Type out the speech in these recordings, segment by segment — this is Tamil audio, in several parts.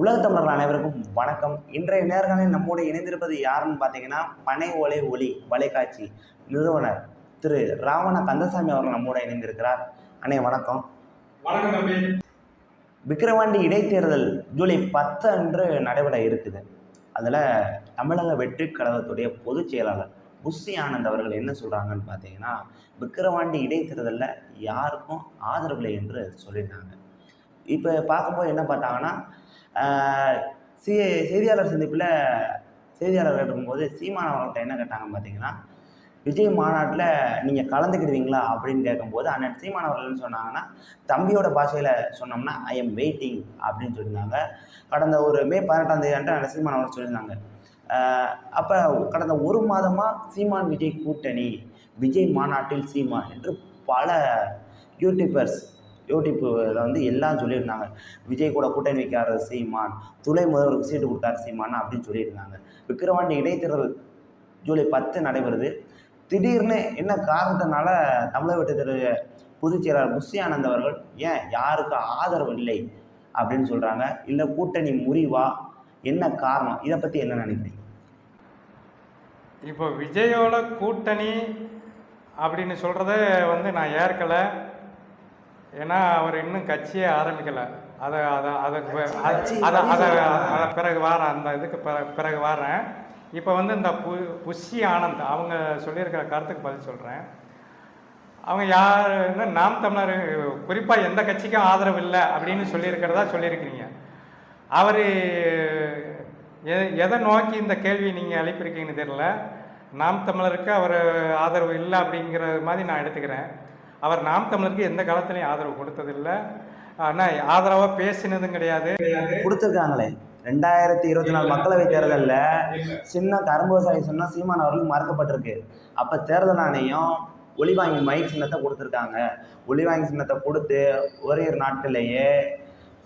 உலகத் தமிழர்கள் அனைவருக்கும் வணக்கம். இன்றைய நேர்காணலில் நம்மோடு இணைந்திருப்பது யாருன்னு பார்த்தீங்கன்னா பனை ஓலை ஒளி வலைக்காட்சி நிறுவனர் திரு ராவண கந்தசாமி அவர்கள் நம்மோடு இணைந்திருக்கிறார். அண்ணே வணக்கம். வணக்கம் விக்கிரவாண்டி இடைத்தேர்தல் ஜூலை பத்து அன்று நடைபெற இருக்குது. அதில் தமிழக வெற்றி கழகத்துடைய பொதுச் செயலாளர் புஷி ஆனந்த் அவர்கள் என்ன சொல்கிறாங்கன்னு பார்த்தீங்கன்னா விக்கிரவாண்டி இடைத்தேர்தலில் யாருக்கும் ஆதரவில்லை என்று சொல்லியிருந்தாங்க இப்போ பார்க்கும்போது என்ன பார்த்தாங்கன்னா சி செய்தியாளர் சந்திப்பில் செய்தியாளர் கேட்டிருக்கும்போது சீமான் அவர்கள்ட்ட என்ன கேட்டாங்க பார்த்தீங்கன்னா விஜய் மாநாட்டில் நீங்கள் கலந்துக்கிடுவீங்களா? அப்படின்னு கேட்கும்போது அண்ணன் சீமான் அவர்கள் சொன்னாங்கன்னா தம்பியோட பாஷையில் சொன்னோம்னா ஐ எம் வெயிட்டிங் அப்படின்னு சொல்லியிருந்தாங்க. கடந்த ஒரு மே பதினெட்டாம் தேதி அன்று அண்ணன் சீமான் அவர்கள் சொல்லியிருந்தாங்க. அப்போ கடந்த ஒரு மாதமாக சீமான் விஜய் கூட்டணி விஜய் மாநாட்டில் சீமான் என்று பல யூடியூபர்ஸ் யூடியூப்பில் வந்து எல்லாம் சொல்லியிருந்தாங்க. விஜய் கூட கூட்டணி வைக்காத சீமான் துளை முதல்வருக்கு சீட்டு கொடுத்தார் சீமான் அப்படின்னு சொல்லியிருந்தாங்க. விக்கிரவாண்டி இடைத்தேர்தல் ஜூலை பத்து நடைபெறுது. திடீர்னு என்ன காரணத்தினால தமிழக வெற்றித்தர பொதுச் செயலாளர் புஷி ஆனந்த் அவர்கள் ஏன் யாருக்கு ஆதரவு இல்லை? அப்படின்னு சொல்கிறாங்க இல்லை கூட்டணி முறிவா? என்ன காரணம்? இதை பற்றி என்ன நினைக்கிறீங்க? இப்போ விஜயோட கூட்டணி அப்படின்னு சொல்கிறத வந்து நான் ஏற்கலை. ஏன்னா அவர் இன்னும் கட்சியே ஆரம்பிக்கலை. அதை அதை அதை அதை அதை அதை பிறகு வாரேன் அந்த இதுக்கு பிற- பிறகு வாரேன். இப்போ வந்து இந்த பு புஷி ஆனந்த் அவங்க சொல்லியிருக்கிற கருத்துக்கு பதில் சொல்கிறேன் அவங்க யாருன்னா நாம் தமிழர் குறிப்பாக எந்த கட்சிக்கும் ஆதரவு இல்லை அப்படின்னு சொல்லியிருக்கிறதா சொல்லியிருக்கிறீங்க. அவர் எதை நோக்கி இந்த கேள்வி நீங்கள் எழுப்பியிருக்கீங்கன்னு தெரியல. நாம் தமிழருக்கு அவர் ஆதரவு இல்லை அப்படிங்கிற மாதிரி நான் எடுத்துக்கிறேன். அவர் நாம் தமிழருக்கு எந்த காலத்துலையும் ஆதரவு கொடுத்ததில்லை. ஆனால் ஆதரவாக பேசினதும் கிடையாது. கொடுத்துருக்காங்களே. ரெண்டாயிரத்தி இருபத்தி நாலு மக்களவை தேர்தலில் சின்ன கரும்பு விவசாயி சொன்னால் சீமான் அவர்களுக்கு மறுக்கப்பட்டிருக்கு. அப்போ தேர்தல் ஆணையம் ஒளிவாங்கி மைக் சின்னத்தை கொடுத்துருக்காங்க. ஒளிவாங்கி சின்னத்தை கொடுத்து ஒரே ஒரு நாட்டிலேயே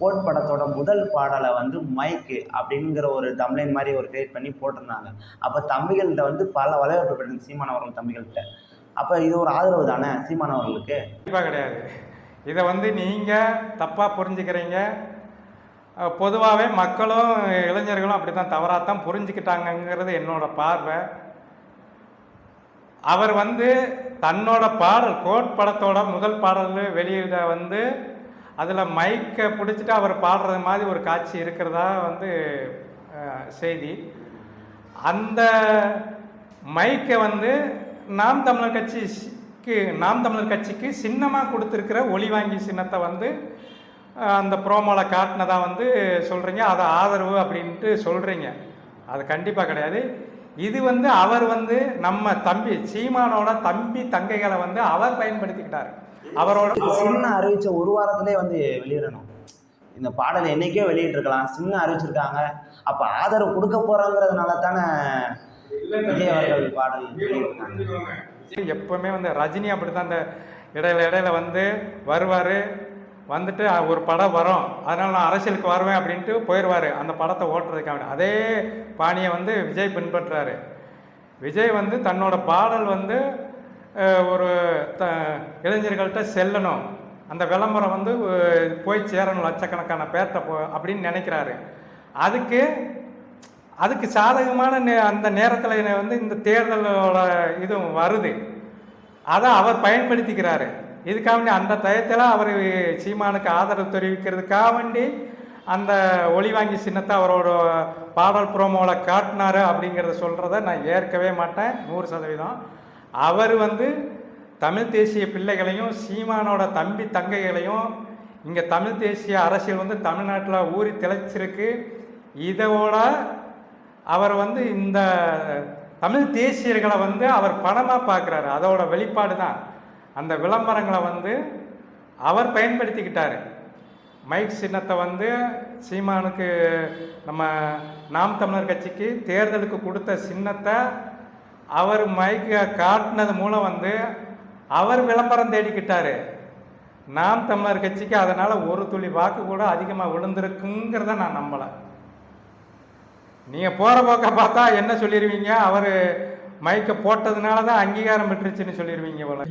கோட் படத்தோட முதல் பாடலை வந்து மைக்கு அப்படிங்கிற ஒரு தம்லைன் மாதிரி ஒரு கிரியேட் பண்ணி போட்டிருந்தாங்க. அப்போ தம்பிகள்கிட்ட வந்து பல வரவேற்பு பெற்றது சீமான் அவர்கள் தம்பிகள்கிட்ட. அப்போ இது ஒரு ஆதரவு தானே சீமான் அவர்களுக்கு? கண்டிப்பாக கிடையாது. இதை வந்து நீங்கள் தப்பாக புரிஞ்சுக்கிறீங்க. பொதுவாகவே மக்களும் இளைஞர்களும் அப்படி தான் தவறாக தான் புரிஞ்சுக்கிட்டாங்கங்கிறது என்னோட பார்வை. அவர் வந்து தன்னோட பாடல் கோட் படத்தோட முதல் பாடல் வெளியிட வந்து அதில் மைக்கை பிடிச்சிட்டு அவர் பாடுறது மாதிரி ஒரு காட்சி இருக்கிறதா வந்து செய்தி. அந்த மைக்கை வந்து நாம் தமிழர் கட்சிக்கு நாம் தமிழர் கட்சிக்கு சின்னமாக கொடுத்துருக்கிற ஒளி வாங்கி சின்னத்தை வந்து அந்த ப்ரோமோவில் காட்டினதா வந்து சொல்கிறீங்க அதை ஆதரவு அப்படின்ட்டு சொல்கிறீங்க அது கண்டிப்பாக கிடையாது. இது வந்து அவர் வந்து நம்ம தம்பி சீமானோட தம்பி தங்கைகளை வந்து அவர் பயன்படுத்திக்கிட்டார். அவரோட சின்ன அறிவிச்ச ஒரு வாரத்திலே வந்து வெளியிடணும். இந்த பாடல் என்னைக்கோ வெளியிட்டிருக்கலாம். சின்ன அறிவிச்சிருக்காங்க. அப்போ ஆதரவு கொடுக்க போகிறாங்கிறதுனால தானே விஜய் அவர்கள் பாடல் வெளியிட்டிருக்காங்க எப்பவுமே வந்து ரஜினி அப்படி தான் அந்த இடையில இடையில வந்து வருவார். வந்துட்டு ஒரு படம் வரும். அதனால் நான் அரசியலுக்கு வருவேன் அப்படின்ட்டு போயிடுவார் அந்த படத்தை ஓட்டுறதுக்காக அதே பாணியை வந்து விஜய் பின்பற்றுறாரு. விஜய் வந்து தன்னோட பாடல் வந்து ஒரு த இளைஞர்கள்ட்ட செல்லணும். அந்த விளம்பரம் வந்து போய் சேரணும் லட்சக்கணக்கான பேர்கிட்ட போ அப்படின்னு நினைக்கிறாரு. அதுக்கு அதுக்கு சாதகமான நே அந்த நேரத்தில் வந்து இந்த தேர்தலோட இதுவும் வருது. அதை அவர் பயன்படுத்திக்கிறாரு. இதுக்காக வேண்டி அந்த டயத்தில் அவர் சீமானுக்கு ஆதரவு தெரிவிக்கிறதுக்காக வேண்டி அந்த ஒளி வாங்கி சின்னத்தை அவரோட பாடல் ப்ரோமோவில் காட்டினாரு அப்படிங்கிறத சொல்கிறத நான் ஏற்கவே மாட்டேன். நூறு சதவீதம். அவர் வந்து தமிழ் தேசிய பிள்ளைகளையும் சீமானோட தம்பி தங்கைகளையும் இங்கே தமிழ் தேசிய அரசியல் வந்து தமிழ்நாட்டில் ஊறி திளைச்சிருக்கு. இதோட அவர் வந்து இந்த தமிழ் தேசியர்களை வந்து அவர் பணமாக பார்க்குறாரு. அதோட வெளிப்பாடு தான். அந்த விளம்பரங்களை வந்து அவர் பயன்படுத்திக்கிட்டார். மைக் சின்னத்தை வந்து சீமானுக்கு நம்ம நாம் தமிழர் கட்சிக்கு தேர்தலுக்கு கொடுத்த சின்னத்தை அவர் மைக்கை காட்டினது மூலம் வந்து அவர் விளம்பரம் தேடிக்கிட்டார். நாம் தமிழர் கட்சிக்கு அதனால் ஒரு துளி வாக்கு கூட அதிகமாக விழுந்திருக்குங்கிறத நான் நம்பலை. நீங்கள் போகிற போக்க பார்த்தா என்ன சொல்லிடுவீங்க அவர் மைக்கை போட்டதுனால தான் அங்கீகாரம் பெற்றுச்சுன்னு சொல்லிடுவீங்க போல.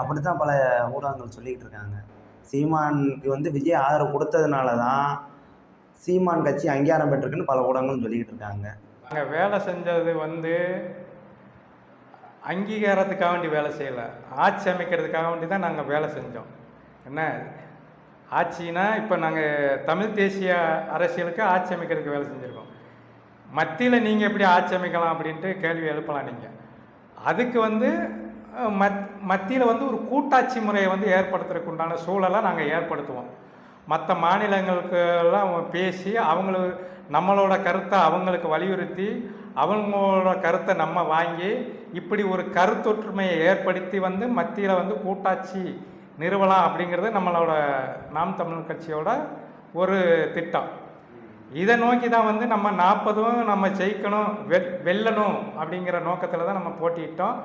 அப்படித்தான் பல ஊடகங்கள் சொல்லிக்கிட்டு இருக்காங்க. சீமானுக்கு வந்து விஜய் ஆதரவு கொடுத்ததுனால தான் சீமான் கட்சி அங்கீகாரம் பெற்றிருக்குன்னு பல ஊடகங்களும் சொல்லிக்கிட்டு இருக்காங்க. நாங்கள் வேலை செஞ்சது வந்து அங்கீகாரத்துக்காக வேண்டி வேலை செய்யலை. ஆட்சி அமைக்கிறதுக்காக வேண்டி தான் நாங்கள் வேலை செஞ்சோம். என்ன? ஆட்சினா இப்போ நாங்கள் தமிழ் தேசிய அரசியலுக்கு ஆட்சி அமைக்கிறதுக்கு வேலை செஞ்சுருக்கோம். மத்தியில் நீங்கள் எப்படி ஆட்சி அமைக்கலாம் அப்படின்ட்டு கேள்வி எழுப்பலாம் நீங்கள் அதுக்கு வந்து மத் மத்தியில் வந்து ஒரு கூட்டாட்சி முறையை வந்து ஏற்படுத்துறதுக்கு உண்டான சூழலை நாங்கள் ஏற்படுத்துவோம். மற்ற மாநிலங்களுக்கு எல்லாம் பேசி அவங்கள நம்மளோட கருத்தை அவங்களுக்கு வலியுறுத்தி அவங்களோட கருத்தை நம்ம வாங்கி இப்படி ஒரு கருத்தொற்றுமையை ஏற்படுத்தி வந்து மத்தியில் வந்து கூட்டாட்சி நிறுவலாம் அப்படிங்கிறது நம்மளோட நாம் தமிழ் கட்சியோட ஒரு திட்டம். இதை நோக்கி தான் வந்து நம்ம நாற்பதும் நம்ம ஜெயிக்கணும் வெ வெல்லணும் அப்படிங்கிற நோக்கத்தில் தான் நம்ம போட்டிட்டோம்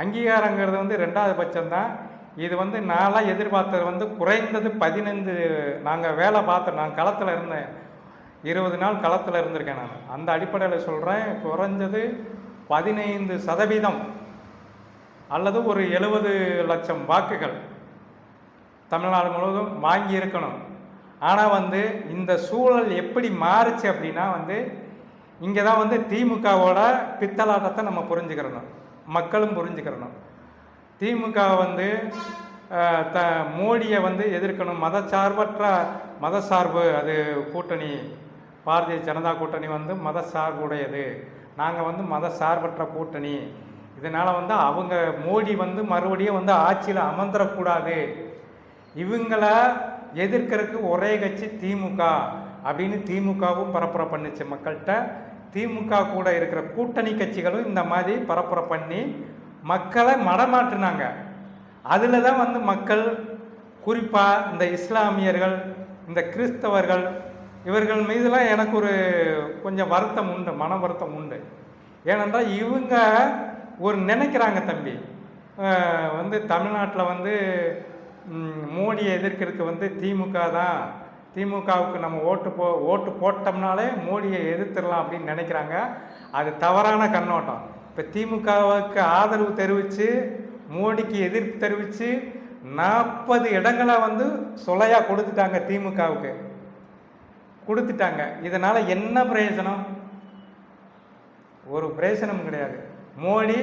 அங்கீகாரங்கிறது வந்து ரெண்டாவது பட்சம்தான். இது வந்து நான்லாம் எதிர்பார்த்தது வந்து குறைந்தது பதினைந்து நாங்கள் வேலை பார்த்தோம். நான் களத்தில் இருந்தேன். இருபது நாள் களத்தில் இருந்திருக்கேன் நான். அந்த அடிப்படையில் சொல்கிறேன் குறைஞ்சது பதினைந்து சதவீதம் அல்லது ஒரு எழுபது லட்சம் வாக்குகள் தமிழ்நாடு முழுவதும் வாங்கி இருக்கணும் ஆனால் வந்து இந்த சூழல் எப்படி மாறுச்சு அப்படின்னா வந்து இங்கே தான் வந்து திமுகவோட பித்தலாட்டத்தை நம்ம புரிஞ்சுக்கிறணும். மக்களும் புரிஞ்சுக்கிறணும். திமுக வந்து த மோடியை வந்து எதிர்க்கணும். மதச்சார்பற்ற மதசார்பு அது கூட்டணி பாரதிய ஜனதா கூட்டணி வந்து மதசார்புடையது நாங்கள் வந்து மதசார்பற்ற கூட்டணி. இதனால் வந்து அவங்க மோடி வந்து மறுபடியும் வந்து ஆட்சியில் அமர்ந்துடக்கூடாது இவங்கள எதிர்க்கிறதுக்கு ஒரே கட்சி திமுக அப்படின்னு திமுகவும் பரப்புரை பண்ணுச்சு மக்கள்கிட்ட. திமுக கூட இருக்கிற கூட்டணி கட்சிகளும் இந்த மாதிரி பரப்புரை பண்ணி மக்களை மடமாற்றினாங்க. அதில் தான் வந்து மக்கள் குறிப்பாக இந்த இஸ்லாமியர்கள் இந்த கிறிஸ்தவர்கள் இவர்கள் மீதுலாம் எனக்கு ஒரு கொஞ்சம் வருத்தம் உண்டு மன வருத்தம் உண்டு. ஏனென்றால் இவங்க ஒரு நினைக்கிறாங்க தம்பி. வந்து தமிழ்நாட்டில் வந்து மோடியை எதிர்க்கிறதுக்கு வந்து திமுக தான். திமுகவுக்கு நம்ம ஓட்டு போ ஓட்டு போட்டோம்னாலே மோடியை எதிர்த்துடலாம் அப்படின்னு நினைக்கிறாங்க. அது தவறான கண்ணோட்டம். இப்போ திமுகவுக்கு ஆதரவு தெரிவித்து மோடிக்கு எதிர்ப்பு தெரிவித்து நாற்பது இடங்களை வந்து சொலையாக கொடுத்துட்டாங்க திமுகவுக்கு. கொடுத்துட்டாங்க. இதனால் என்ன பிரயோஜனம்? ஒரு பிரயோஜனம் கிடையாது. மோடி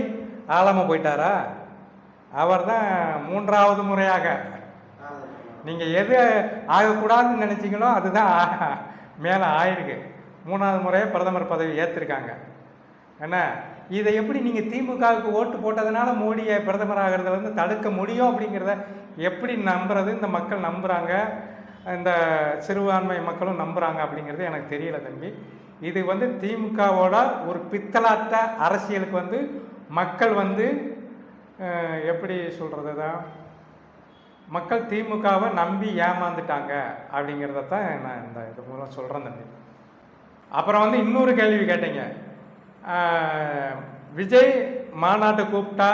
ஆழமாக போயிட்டாரா? அவர் தான் மூன்றாவது முறையாக. நீங்கள் எது ஆகக்கூடாதுன்னு நினச்சிங்களோ அதுதான் மேலே ஆயிருக்கு. மூணாவது முறையாக பிரதமர் பதவி ஏற்றிருக்காங்க என்ன? இதை எப்படி நீங்கள் திமுகவுக்கு ஓட்டு போட்டதுனால மோடியை பிரதமர் ஆகிறத வந்து தடுக்க முடியும் அப்படிங்கிறத எப்படி நம்புறது? இந்த மக்கள் நம்புகிறாங்க இந்த சிறுபான்மை மக்களும் நம்புகிறாங்க அப்படிங்கிறது எனக்கு தெரியல தம்பி. இது வந்து திமுகவோட ஒரு பித்தலாட்ட அரசியலுக்கு வந்து மக்கள் வந்து எப்படி சொல்கிறது தான் மக்கள் திமுகவை நம்பி ஏமாந்துட்டாங்க அப்படிங்கிறத தான் நான் இந்த இது மூலம் சொல்கிறேன் தம்பி. அப்புறம் வந்து இன்னொரு கேள்வி கேட்டீங்க. விஜய் மாநாட்டு கூப்பிட்டா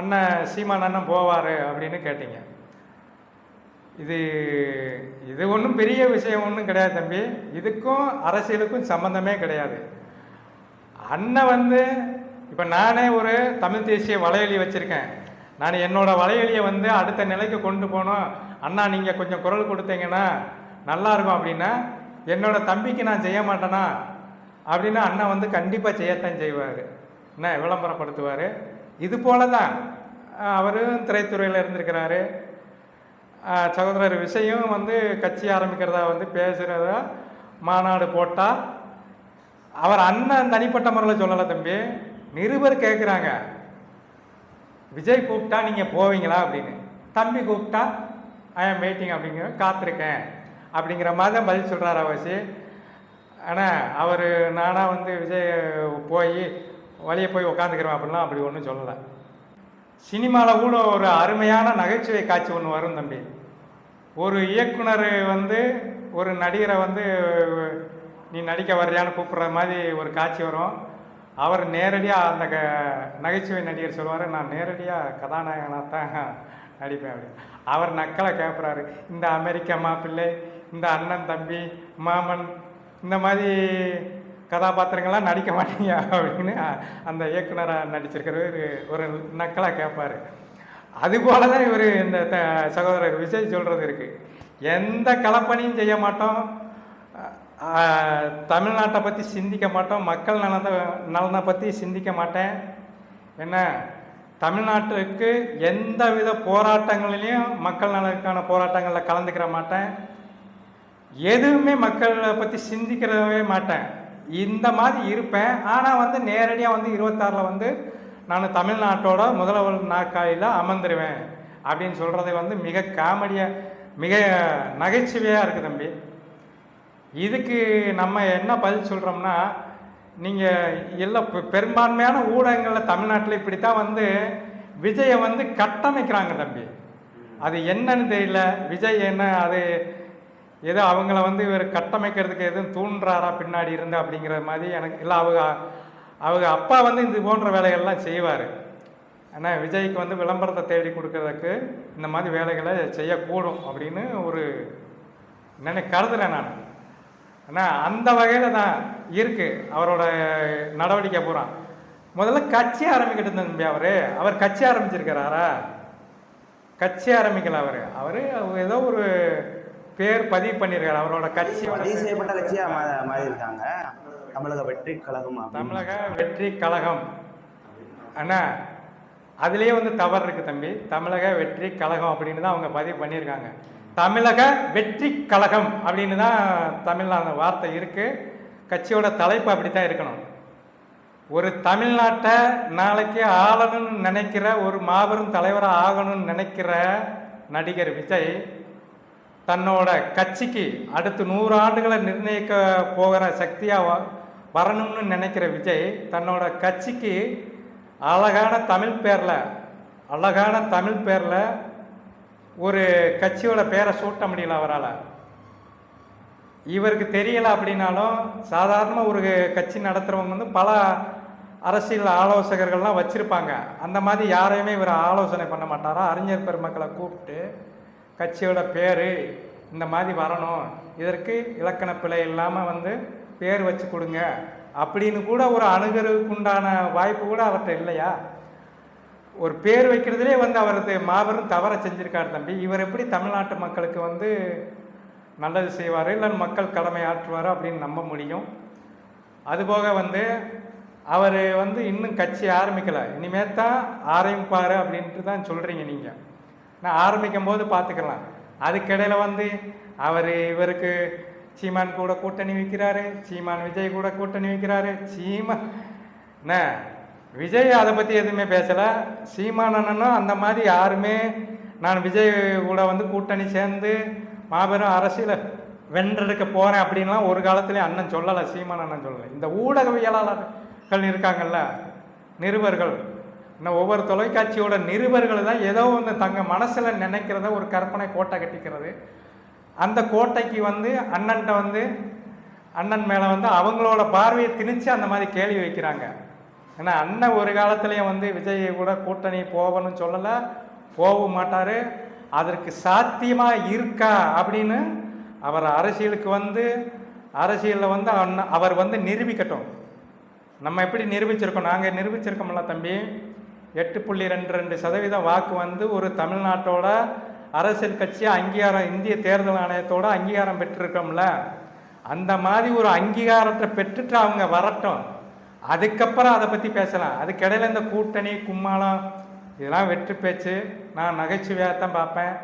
அண்ணன் சீமான் அண்ணன் போவார் அப்படின்னு கேட்டீங்க. இது இது ஒன்றும் பெரிய விஷயம் ஒன்றும் கிடையாது தம்பி. இதுக்கும் அரசியலுக்கும் சம்மந்தமே கிடையாது. அண்ணன் வந்து இப்போ நானே ஒரு தமிழ் தேசிய வலையொலி வச்சுருக்கேன். நான் என்னோடய வலையொலியை வந்து அடுத்த நிலைக்கு கொண்டு போனோம். அண்ணா நீங்கள் கொஞ்சம் குரல் கொடுத்தீங்கன்னா நல்லா இருக்கும் அப்படின்னா என்னோடய தம்பிக்கு நான் செய்ய மாட்டேனா? அப்படின்னா அண்ணன் வந்து கண்டிப்பாக செய்யத்தான் செய்வார். என்ன விளம்பரப்படுத்துவார். இது போல தான் அவரும் திரைத்துறையில் இருந்திருக்கிறாரு. சகோதரர் விஷயம் வந்து கட்சி ஆரம்பிக்கிறதா வந்து பேசுகிறதா மாநாடு போட்டால் அவர் அண்ணன் தனிப்பட்ட முறையில் சொல்லலை தம்பி. நிருபர் கேட்குறாங்க விஜய் கூப்பிட்டா நீங்கள் போவீங்களா அப்படின்னு. தம்பி கூப்பிட்டா ஐ ஆம் வெயிட்டிங் அப்படிங்கிற காத்திருக்கேன் அப்படிங்கிற மாதிரி தான் பதில் சொல்கிறார் அவசி. ஆனால் அவர் நானாக வந்து விஜய் போய் வழியே போய் உட்காந்துக்கிறேன் அப்படிலாம் அப்படி ஒன்றும் சொல்லலை. சினிமாவில் கூட ஒரு அருமையான நகைச்சுவை காட்சி ஒன்று வரும் தம்பி. ஒரு இயக்குனர் வந்து ஒரு நடிகரை வந்து நீ நடிக்க வர்றியான்னு கூப்பிட்ற மாதிரி ஒரு காட்சி வரும். அவர் நேரடியாக அந்த க நகைச்சுவை நடிகர் சொல்லுவார் நான் நேரடியாக கதாநாயகனாக தான் நடிப்பேன் அப்படின்னு. அவர் நக்கலை கேட்குறாரு இந்த அமெரிக்க மாப்பிள்ளை இந்த அண்ணன் தம்பி மாமன் இந்த மாதிரி கதாபாத்திரங்கள்லாம் நடிக்க மாட்டீங்க அப்படின்னு அந்த இயக்குனராக நடிச்சிருக்கிறவர் ஒரு நக்கலாக கேட்பார். அதுபோல தான் இவர் இந்த த- சகோதரர் விஜய் சொல்கிறது இருக்குது எந்த கலப்பணியும் செய்ய மாட்டோம். தமிழ்நாட்டை பற்றி சிந்திக்க மாட்டோம். மக்கள் நலத்தை நலனை பற்றி சிந்திக்க மாட்டேன். என்ன? தமிழ்நாட்டுக்கு எந்த வித போராட்டங்களிலையும் மக்கள் நலனுக்கான போராட்டங்களில் கலந்துக்கிற மாட்டேன். எதுவுமே மக்களை பற்றி சிந்திக்கிறவே மாட்டேன். இந்த மாதிரி இருப்பேன். ஆனால் வந்து நேரடியாக வந்து இருபத்தாறில் வந்து நான் தமிழ்நாட்டோட முதல்வர் நாற்காலியில் அமர்ந்துருவேன். அப்படின்னு சொல்கிறது வந்து மிக காமெடியாக மிக நகைச்சுவையாக இருக்குது தம்பி. இதுக்கு நம்ம என்ன பதில் சொல்கிறோம்னா நீங்கள் எல்லா பெரும்பான்மையான ஊடகங்களில் தமிழ்நாட்டில் இப்படி தான் வந்து விஜயை வந்து கட்டமைக்கிறாங்க தம்பி. அது என்னன்னு தெரியல. விஜய் என்ன அது ஏதோ அவங்கள வந்து இவர் கட்டமைக்கிறதுக்கு எதுவும் தூண்டுறாரா பின்னாடி இருந்து அப்படிங்கிற மாதிரி எனக்கு இல்லை அவங்க அவங்க அப்பா வந்து இது போன்ற வேலைகள்லாம் செய்வார். ஆனால் விஜய்க்கு வந்து விளம்பரத்தை தேடி கொடுக்கறதுக்கு இந்த மாதிரி வேலைகளை செய்யக்கூடும் அப்படின்னு ஒரு நினை கருதுறேன் நான். ஆனால் அந்த வகையில் தான் இருக்கு. அவரோட நடவடிக்கை பூரா. முதல்ல கட்சி ஆரம்பிக்கிட்டு தம்பி அவர். அவர் கட்சி ஆரம்பிச்சிருக்கிறாரா? கட்சி ஆரம்பிக்கல அவர். அவர் ஏதோ ஒரு பேர் பதிவு பண்ணியிருக்காரு அவரோட கட்சியோட பதிவு செய்யப்பட்ட கட்சியாக மாறி இருக்காங்க தமிழக வெற்றி கழகம். தமிழக வெற்றி கழகம். அண்ணா அதுலேயே வந்து தவறு இருக்கு தம்பி. தமிழக வெற்றி கழகம் அப்படின்னு தான் அவங்க பதிவு பண்ணியிருக்காங்க தமிழக வெற்றி கழகம் அப்படின்னு தான் தமிழில் அந்த வார்த்தை இருக்குது கட்சியோட தலைப்பு அப்படி தான் இருக்கணும். ஒரு தமிழ்நாட்டை நாளைக்கு ஆளணும்னு நினைக்கிற ஒரு மாபெரும் தலைவராக ஆகணும்னு நினைக்கிற நடிகர் விஜய் தன்னோட கட்சிக்கு அடுத்து நூறு ஆண்டுகளை நிர்ணயிக்க போகிற சக்தியாக வ- வரணும்னு நினைக்கிற விஜய் தன்னோட கட்சிக்கு அழகான தமிழ் பேரில் அழகான தமிழ் பேரில் ஒரு கட்சியோட பேரை சூட்ட முடியல அவரால். இவருக்கு தெரியலை அப்படின்னாலும் சாதாரண ஒரு கட்சி நடத்துகிறவங்க வந்து பல அரசியல் ஆலோசகர்கள்லாம் வச்சுருப்பாங்க. அந்த மாதிரி யாரையுமே இவர் ஆலோசனை பண்ண மாட்டாரா? அறிஞர் பெருமக்களை கூப்பிட்டு கட்சியோட பேர் இந்த மாதிரி வரணும். இதற்கு இலக்கண பிழை இல்லாமல் வந்து பேர் வச்சு கொடுங்க. அப்படின்னு கூட ஒரு அணுகருக்குண்டான உண்டான வாய்ப்பு கூட அவர்கிட்ட இல்லையா? ஒரு பேர் வைக்கிறதுலே வந்து அவரது மாபெரும் தவறை செஞ்சுருக்கார் தம்பி. இவர் எப்படி தமிழ்நாட்டு மக்களுக்கு வந்து நல்லது செய்வார் இல்லை மக்கள் கடமை ஆற்றுவார் அப்படின்னு நம்ப முடியும். அதுபோக வந்து அவர் வந்து இன்னும் கட்சி ஆரம்பிக்கலை. இனிமேல் தான் ஆரம்பிப்பார் அப்படின்ட்டு தான் சொல்கிறீங்க நீங்கள் நான் ஆரம்பிக்கும் போது பார்த்துக்கலாம் அதுக்கிடையில் வந்து அவர் இவருக்கு சீமான் கூட கூட்டணி வைக்கிறாரு சீமான் விஜய் கூட கூட்டணி வைக்கிறாரு சீமா என்ன? விஜய் அதை பற்றி எதுவுமே பேசலை. சீமான் அண்ணனும் அந்த மாதிரி யாருமே நான் விஜய் கூட வந்து கூட்டணி சேர்ந்து மாபெரும் அரசியலை வென்றெடுக்க போகிறேன் அப்படின்லாம் ஒரு காலத்துலேயே அண்ணன் சொல்லலை சீமான் அண்ணன் சொல்லலை. இந்த ஊடகவியலாளர்கள் இருக்காங்கல்ல நிருபர்கள் இன்னும் ஒவ்வொரு தொலைக்காட்சியோட நிருபர்கள் தான் ஏதோ ஒன்று தங்க மனசில் நினைக்கிறத ஒரு கற்பனை கோட்டை கட்டிக்கிறது. அந்த கோட்டைக்கு வந்து அண்ணன்ட்ட வந்து அண்ணன் மேலே வந்து அவங்களோட பார்வையை திணிச்சு அந்த மாதிரி கேள்வி வைக்கிறாங்க. ஏன்னா அண்ணன் ஒரு காலத்துலேயும் வந்து விஜய் கூட கூட்டணி போகணும்னு சொல்லலை போகவும் மாட்டார். அதற்கு சாத்தியமாக இருக்கா அப்படின்னு அவர் அரசியலுக்கு வந்து அரசியலில் வந்து அண்ணன் அவர் வந்து நிரூபிக்கட்டும். நம்ம எப்படி நிரூபிச்சிருக்கோம்? நாங்கள் நிரூபிச்சிருக்கோம்ல தம்பி. எட்டு புள்ளி ரெண்டு ரெண்டு சதவீதம் வாக்கு வந்து ஒரு தமிழ்நாட்டோட அரசியல் கட்சி அங்கீகாரம் இந்திய தேர்தல் ஆணையத்தோட அங்கீகாரம் பெற்றிருக்கோம்ல. அந்த மாதிரி ஒரு அங்கீகாரத்தை பெற்றுட்டு அவங்க வரட்டும். அதுக்கப்புறம் அதை பற்றி பேசலாம். அதுக்கிடையில் இந்த கூட்டணி கும்மாளம் இதெல்லாம் வெற்றி பேச்சு. நான் நகைச்சுவையாக தான் பார்ப்பேன்.